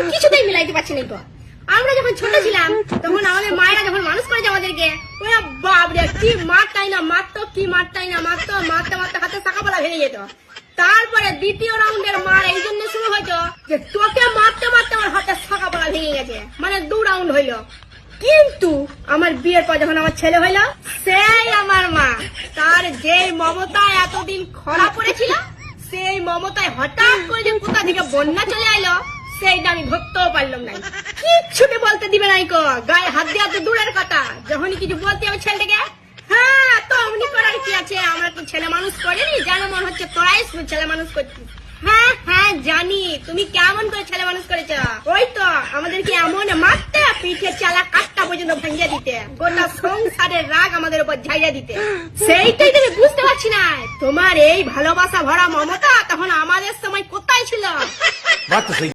আমি কিছুতেই মিলাইতে পারছি না তো। আমরা যখন ছোট ছিলাম, তখন আমাদের মায়েরা যখন মানুষ করেছে আমাদেরকে বাপরে কি মারতাই না, মারতো, কি মারতাই না, মারতো, মারতে মারতে হাতে চাকাপালা ভেঙে যেত। তারপরে দ্বিতীয় রাউন্ডের মার এই জন্য শুরু হইতো যে তোকে মারতে মারতে আমার হাতে চাকাপালা ভেঙে গেছে। মানে দু রাউন্ড হইল। কিন্তু আমার বিয়ের পর যখন আমার ছেলে হইল, সেই আমার মা, তার যে মমতা এতদিন খরা পড়েছিল, সেই মমতায় হঠাৎ করে যে কোথা থেকে বন্যা চলে আইলো হ্যাঁ, হ্যাঁ, হ্যাঁ, জানি তুমি কেমন করে ছেলে মানুষ করেছ? ওই তো, আমাদেরকে এমন মারতে, পিঠে চালা কাটটা পর্যন্ত ভাঙিয়ে দিতে, গোটা সংসারের রাগ আমাদের উপর ঝাইয়া দিতে। সেইটাই তুমি বুঝতে পারছি না। তোমার এই ভালোবাসা ভরা মমতা তখন আমাদের সময় কোথায় ছিল?